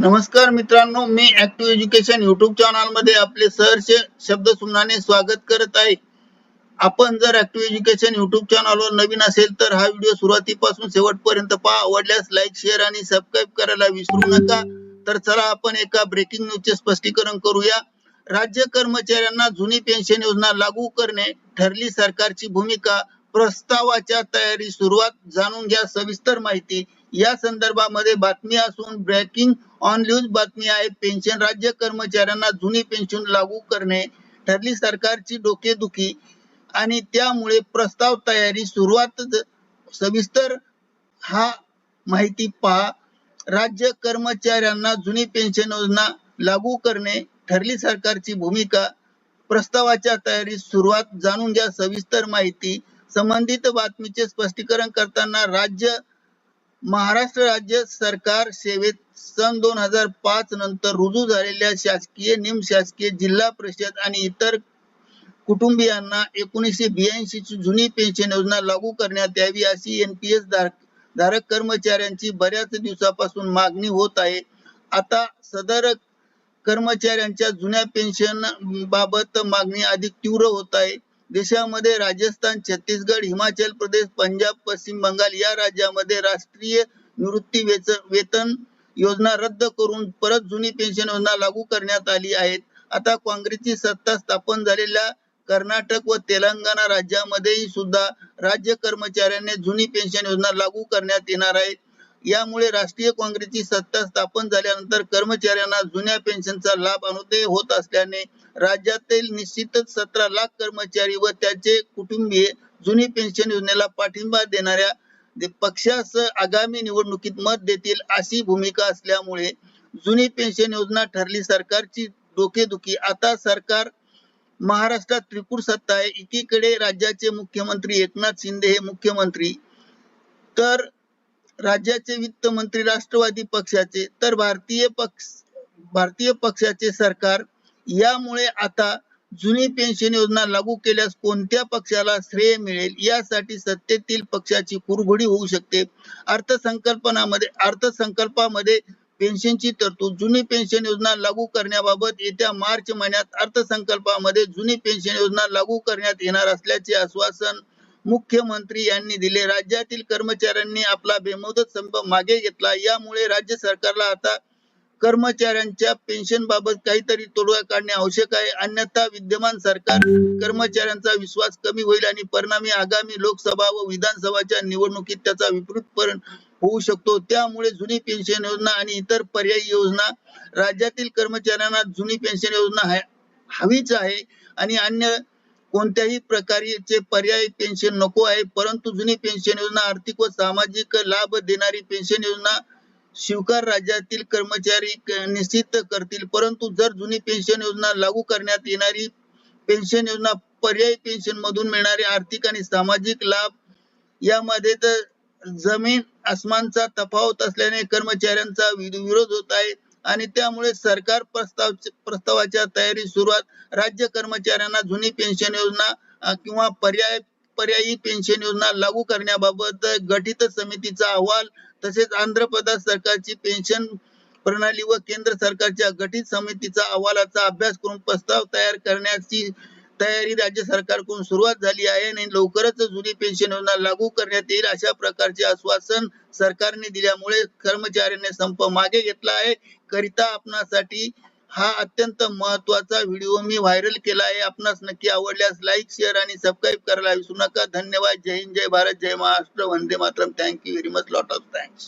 नमस्कार मित्रांनो मी ऍक्टिव्ह एज्युकेशन युट्यूब चॅनलमध्ये आपले सहर्ष शब्द सुमनाने स्वागत करत आहे. आपण जर ऍक्टिव्ह एज्युकेशन युट्यूब चॅनलवर नवीन असेल तर हा व्हिडिओ सुरुवातीपासून शेवटपर्यंत पहा. आवडल्यास लाईक शेअर आणि सबस्क्राईब करायला विसरू नका. तर चला आपण एका ब्रेकिंग न्यूजचे स्पष्टीकरण करूया. राज्य कर्मचाऱ्यांना जुनी पेन्शन योजना लागू करणे ठरली सरकारची भूमिका. प्रस्तावाच्या तयारी सुरुवात जाणून घ्या. सविस्तर माहिती. या संदर्भामध्ये बातमी असून ब्रेकिंग ऑन न्यूज बातमी आहे. पेन्शन राज्य कर्मचाऱ्यांना जुनी पेन्शन लागू करणे ठरली सरकारची डोकेदुखी आणि त्यामुळे प्रस्ताव तयारी सुरुवात सविस्तर हा माहिती पहा. राज्य कर्मचाऱ्यांना जुनी पेन्शन योजना लागू करणे ठरली सरकारची भूमिका. प्रस्तावाच्या तयारी सुरुवात जाणून घ्या. सविस्तर माहिती. संबंधित बातमीचे स्पष्टीकरण करताना राज्य महाराष्ट्र राज्य सरकार सेवेत सन दोन हजार पाच नंतर रुजू झालेल्या शासकीय निमशासकीय जिल्हा परिषद आणि इतर कुटुंबियांना एकोणीसशे ब्याऐंशी ची जुनी पेन्शन योजना लागू करण्यात यावी अशी एनपीएस धारक धारक कर्मचाऱ्यांची बऱ्याच दिवसापासून मागणी होत आहे. आता सदर कर्मचाऱ्यांच्या जुन्या पेन्शन बाबत मागणी अधिक तीव्र होत आहे. देशामध्ये राजस्थान छत्तीसगड हिमाचल प्रदेश पंजाब पश्चिम बंगाल या राज्यामध्ये राष्ट्रीय निवृत्ती वेतन योजना रद्द करून परत जुनी पेन्शन योजना लागू करण्यात आली आहेत. आता काँग्रेसची सत्ता स्थापन झालेल्या कर्नाटक व तेलंगणा राज्यामध्येही सुद्धा राज्य कर्मचाऱ्यांनी जुनी पेन्शन योजना लागू करण्यात येणार आहे. यामुळे राष्ट्रीय काँग्रेसची सत्ता स्थापन झाल्यानंतर कर्मचाऱ्यांना जुन्या पेन्शनचा लाभ अनुदय होत असल्याने राज्यातील निश्चितच सतरा लाख कर्मचारी व त्यांचे कुटुंबीय जुनी पेन्शन योजनेला पाठिंबा देणाऱ्या दे- पक्षास आगामी निवडणुकीत मत देतील अशी भूमिका असल्यामुळे जुनी पेन्शन योजना ठरली सरकारची डोकेदुखी. आता सरकार महाराष्ट्रात त्रिपूर सत्ता आहे. एकीकडे राज्याचे मुख्यमंत्री एकनाथ शिंदे हे मुख्यमंत्री तर राज्याचे वित्त मंत्री राष्ट्रवादी पक्षाचे तर भारतीय पक्ष भारतीय पक्षाचे सरकार यामुळे आता जुनी पेन्शन योजना लागू केल्यास कोणत्या पक्षाला श्रेय मिळेल? यासाठी सत्तेतील पक्षाची कुरघोडी होऊ शकते. अर्थसंकल्पनामध्ये अर्थसंकल्पामध्ये पेन्शनची तरतूद जुनी पेन्शन योजना लागू करण्याबाबत येत्या मार्च महिन्यात अर्थसंकल्पामध्ये जुनी पेन्शन योजना लागू करण्यात येणार असल्याचे आश्वासन मुख्यमंत्री यांनी दिले. राज्यातील कर्मचाऱ्यांनी आपला बेमुदत संप मागे घेतला. यामुळे राज्य सरकारला आता कर्मचाऱ्यांच्या पेन्शन बाबत काहीतरी तोडगा काढणे आवश्यक आहे. अन्यथा विद्यमान सरकार कर्मचाऱ्यांचा विश्वास कमी होईल आणि परिणामी आगामी लोकसभा व विधानसभाच्या निवडणुकीत त्याचा विपरीत परिणाम होऊ शकतो. त्यामुळे जुनी पेन्शन योजना आणि इतर पर्यायी योजना राज्यातील कर्मचाऱ्यांना जुनी पेन्शन योजना हवीच आहे आणि अन्य कोणत्याही प्रकारचे पर्याय पेन्शन नको आहे. परंतु जुनी पेन्शन योजना आर्थिक व सामाजिक लाभ देणारी पेन्शन योजना स्वीकार राज्यातील कर्मचारी निश्चित करतील. परंतु जर जुनी पेन्शन योजना लागू करण्यात येणारी पेन्शन योजना पर्यायी पेन्शन मधून मिळणारे आर्थिक आणि सामाजिक लाभ यामध्ये तर जमीन आसमानचा तफावत असल्याने कर्मचाऱ्यांचा विरोध होत आहे. आणि त्यामुळे सरकार प्रस्ताव प्रस्तावाच्या तयारी सुरुवात. राज्य कर्मचाऱ्यांना जुनी पेन्शन योजना किंवा पर्याय पर्यायी पेन्शन योजना लागू करण्याबाबत गठीत समितीचा अहवाल तसेच आंध्र प्रदेश सरकारची पेन्शन प्रणाली व केंद्र सरकारच्या गठीत समितीचा अहवालाचा अभ्यास करून प्रस्ताव तयार करण्याची तयारी राज्य सरकारकडून सुरुवात झाली आहे आणि लवकरच जुनी पेन्शन योजना लागू करण्यात येईल अशा प्रकारचे आश्वासन सरकारने दिल्यामुळे कर्मचाऱ्यांनी संप मागे घेतला आहे. करिता आपणासाठी हा अत्यंत महत्त्वाचा व्हिडिओ मी व्हायरल केला आहे. आपणास नक्की आवडल्यास लाईक शेअर आणि सबस्क्राईब करायला विसरू नका. धन्यवाद. जय हिंद. जय भारत. जय Maharashtra. Vande Mataram. Thank you very much lot of thanks